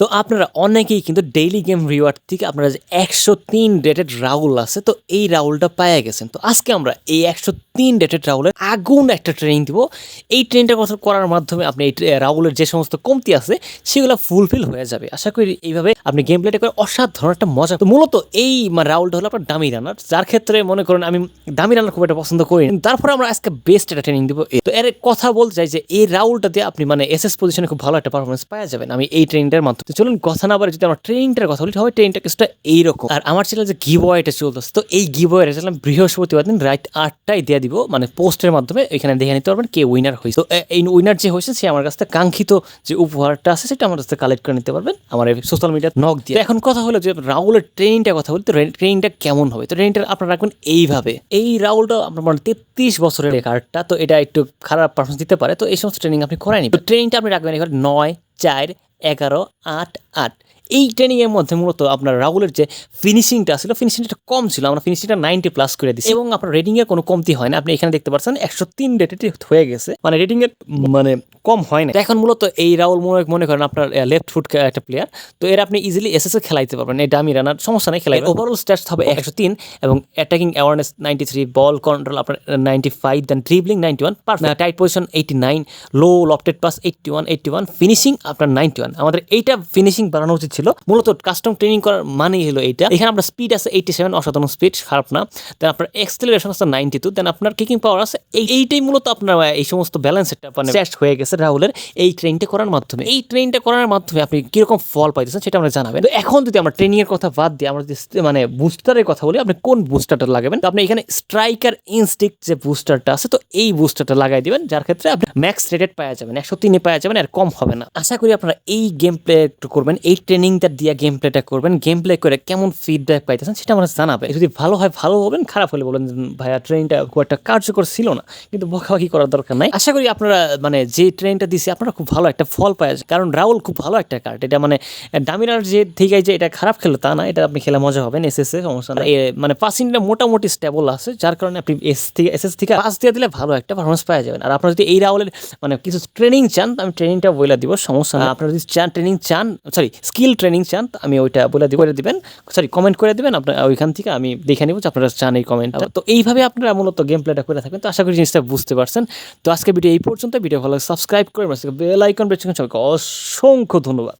তো আপনারা অনেকেই কিন্তু ডেইলি গেম রিওয়ার্ড থেকে আপনারা যে একশো তিন রেটেড রাউল আছে, তো এই রাউলটা পাইয়া গেছেন। তো আজকে আমরা এই একশো তিন রেটেড রাউলের আগুন একটা ট্রেনিং দিব। এই ট্রেনটা কথা করার মাধ্যমে আপনি এই রাউলের যে সমস্ত কমতি আছে, সেগুলো ফুলফিল হয়ে যাবে। আশা করি এইভাবে আপনি গেম প্লেটা করে অসাধারণ একটা মজা। তো মূলত এই রাউলটা হলো আপনার দামি রানার যার ক্ষেত্রে মনে করেন আমি দামি রানার খুব একটা পছন্দ করি। তারপরে আমরা আজকে বেস্ট একটা ট্রেনিং দিব। তো এর কথা বলতে চাই যে, এই রাউলটা দিয়ে আপনি মানে এস এস পজিশনে খুব ভালো একটা পারফরমেন্স পাওয়া যাবেন। আমি এই ট্রেনিংটার মাধ্যমে। চলুন কথা না বলে যদি আমরা ট্রেনিংটার কথা বলি, তাহলে ট্রেনিংটা কিছুটা এইরকম। আর আমার চ্যানেল যে গিবয়টা চলতেছে, তো এই গিবয়ের চ্যানেল বৃহস্পতিবার দিন রাইট আটটায় দিয়ে দিব মানে পোস্টের মাধ্যমে এখানে দেখে নিতে পারবেন কে উইনার হয়েছে। তো এই উইনার যে হয়েছে, সে আমার কাছ থেকে কাঙ্ক্ষিত যে উপহারটা আছে, সেটা আমার কাছ থেকে কালেক্ট করে নিতে পারবেন আমার সোশ্যাল মিডিয়া নক দিয়ে। এখন কথা হলো যে রাহুলের ট্রেনিংটা কথা বলি তো ট্রেনিংটা কেমন হবে? তো ট্রেনিংটা আপনারা রাখবেন এইভাবে। এই রাহুলটা আপনার মানে তেত্রিশ বছরের কার্ডটা তো এটা একটু খারাপ পারফরমেন্স দিতে পারে, তো এই সমস্ত ট্রেনিং আপনি করায়নি তো ট্রেনিংটা আপনি রাখবেন এবার নয়, চার, এগারো, আট আট। এই ট্রেনিংয়ের মধ্যে মূলত আপনার রাহুলের যে ফিনিশিংটা ছিল ফিনিশিংটা কম ছিল আমরা ফিনিশিংটা নাইনটি প্লাস করে দিচ্ছি এবং আপনার রেটিংয়ের কোনো কমতি হয় না। আপনি এখানে দেখতে পাচ্ছেন একশো তিন রেটেড হয়ে গেছে। মানে রেটিংয়ের মানে কম হয় না। এখন মূলত এই রাহুল মনে মনে করেন আপনার লেফট ফুট একটা প্লেয়ার তো এর আপনি ইজিলি এস এস এ খেলাইতে পারবেন। এই ডামি রানার সমস্যা নেই খেলাই ওভারঅল স্ট্যাটস হবে একশো তিন এবং attacking awareness ninety three ball control আপনার ninety five then dribbling ninety one perfect tight position eighty nine low lofted pass eighty one eighty one finishing আপনার নাইনটি ওয়ান আমাদের এইটা ফিনিশিং বাড়ানো উচিত ছিল। মূলত কাস্টম ট্রেনিং করার মানেই হলো এইটা। এখানে আপনার স্পিড আছে এইটি সেভেন অসাধারণ স্পিড খারাপ না। দেন আপনার এক্সেলারেশন আছে নাইনটি টু দেন আপনার কিকিং পাওয়ার আছে এইটাই মূলত আপনার এই সমস্ত ব্যালেন্স একটা মানে শেষ হয়ে গেছে রাহুলের এই ট্রেনটা করার মাধ্যমে। এই ট্রেনটা করার মাধ্যমে আপনি কীরকম ফল পাইতেছেন সেটা আমরা জানাবেন। তো এখন যদি আমরা ট্রেনিং এর কথা বাদ দিই, আমরা যদি মানে বুস্টারের কথা বলি, আপনি কোন বুস্টারটা লাগাবেন? আপনি এখানে স্ট্রাইকার ইনস্টিক যে বুস্টারটা আছে, তো এই বুস্টারটা লাগাই দিবেন, যার ক্ষেত্রে আপনি ম্যাক্স রেটেড পাওয়া যাবেন। একশো তিনে পাওয়া যাবেন আর কম হবে না। আশা করি আপনারা এই গেম প্লে একটু করবেন, এই ট্রেনিংটা দিয়ে গেম প্লেটা করবেন গেম প্লে করে কেমন ফিডব্যাক পাইতেছেন সেটা আমরা জানাবে যদি ভালো হয়, ভালো হবেন, খারাপ হলে বলেন ভাইয়া ট্রেনটা খুব একটা কার্যকর ছিল না। কিন্তু বকাবাকি করার দরকার নাই। আশা করি আপনারা মানে যে ট্রেনটা দিছে, আপনারা খুব ভালো একটা ফল পায় কারণ রাহুল খুব ভালো একটা কার্ড এটা মানে ডামিনার যে থেকে যে এটা খারাপ খেলো তা না, এটা আপনি খেলে মজা হবেন এস এস এ, সমস্যা না মানে পাসিংটা মোটামুটি স্টেবল আছে, যার কারণে আপনি এস থেকে এস এস থেকে পাস দিয়ে দিলে ভালো একটা পারফরমেন্স পাওয়া যাবেন। আর আপনারা যদি এই রাহুলের মানে কিছু ট্রেনিং চান আমি ট্রেনিংটা বলে দিব, সমস্যা না আপনারা যদি চান ট্রেনিং চান সরি স্কিল ট্রেনিং চান আমি ওইটা বলে করে দেবেন। সরি কমেন্ট করে দেবেন আপনার ওইখান থেকে আমি দেখে নিব যে আপনারা চান এই কমেন্ট তো এইভাবে আপনারা মূলত গেম প্লেটা করে থাকবেন তো আশা করি জিনিসটা বুঝতে পারছেন। তো আজকে ভিডিও এই পর্যন্ত ভিডিও ভালো সাবস্ক্রাইব করে বেল আইকন বেছে সবাইকে অসংখ্য ধন্যবাদ।